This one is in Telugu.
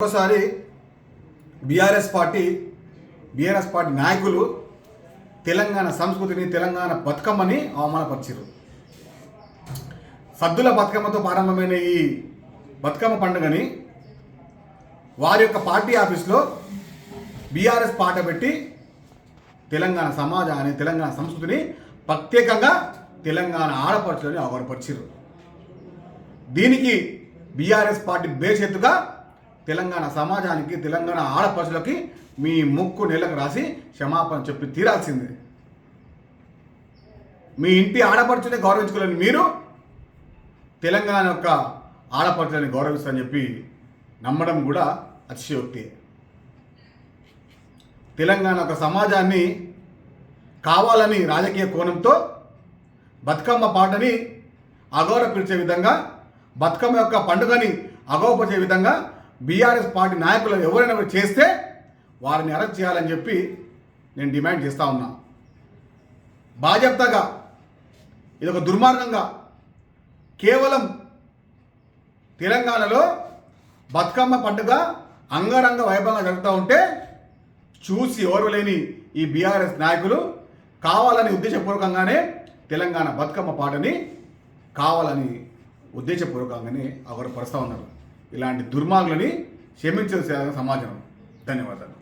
ఒకసారి బీఆర్ఎస్ పార్టీ బీఆర్ఎస్ పార్టీ నాయకులు తెలంగాణ సంస్కృతిని తెలంగాణ బతుకమ్మని అవమానపరిచారు సద్దుల బతుకమ్మతో ప్రారంభమైన ఈ బతుకమ్మ పండుగని వారి యొక్క పార్టీ ఆఫీస్లో బీఆర్ఎస్ పాట పెట్టి తెలంగాణ సమాజాన్ని తెలంగాణ సంస్కృతిని ప్రత్యేకంగా తెలంగాణ ఆడపడుచులని అవగడపరిచారు దీనికి బీఆర్ఎస్ పార్టీ బేషెత్తుగా తెలంగాణ సమాజానికి తెలంగాణ ఆడపడుచులకి మీ ముక్కు నెలకు రాసి క్షమాపణ చెప్పి తీరాల్సిందే. మీ ఇంటి ఆడపడుచునే గౌరవించుకోలేని మీరు తెలంగాణ యొక్క ఆడపడుచులని గౌరవిస్తారని చెప్పి నమ్మడం కూడా అతిశయోక్తి. తెలంగాణ ఒక సమాజాన్ని కావాలని రాజకీయ కోణంతో బతుకమ్మ పాటని అగౌరవపరిచే విధంగా బతుకమ్మ యొక్క పండుగని అగౌరవపరిచే విధంగా బీఆర్ఎస్ పార్టీ నాయకులు ఎవరైనా కూడా చేస్తే వారిని అరెస్ట్ చేయాలని చెప్పి నేను డిమాండ్ చేస్తా ఉన్నా. బాధ్యతగా ఇది ఒక దుర్మార్గంగా కేవలం తెలంగాణలో బతుకమ్మ పండుగ అంగరంగ వైభవంగా జరుగుతూ ఉంటే చూసి ఓర్వలేని ఈ బీఆర్ఎస్ నాయకులు కావాలని ఉద్దేశపూర్వకంగానే తెలంగాణ బతుకమ్మ పాటని కావాలని ఉద్దేశపూర్వకంగానే అవరు పరుస్తూ ఉన్నారు. ఇలాంటి దుర్మార్గులని క్షమించాల్సిన సమాజం. ధన్యవాదాలు.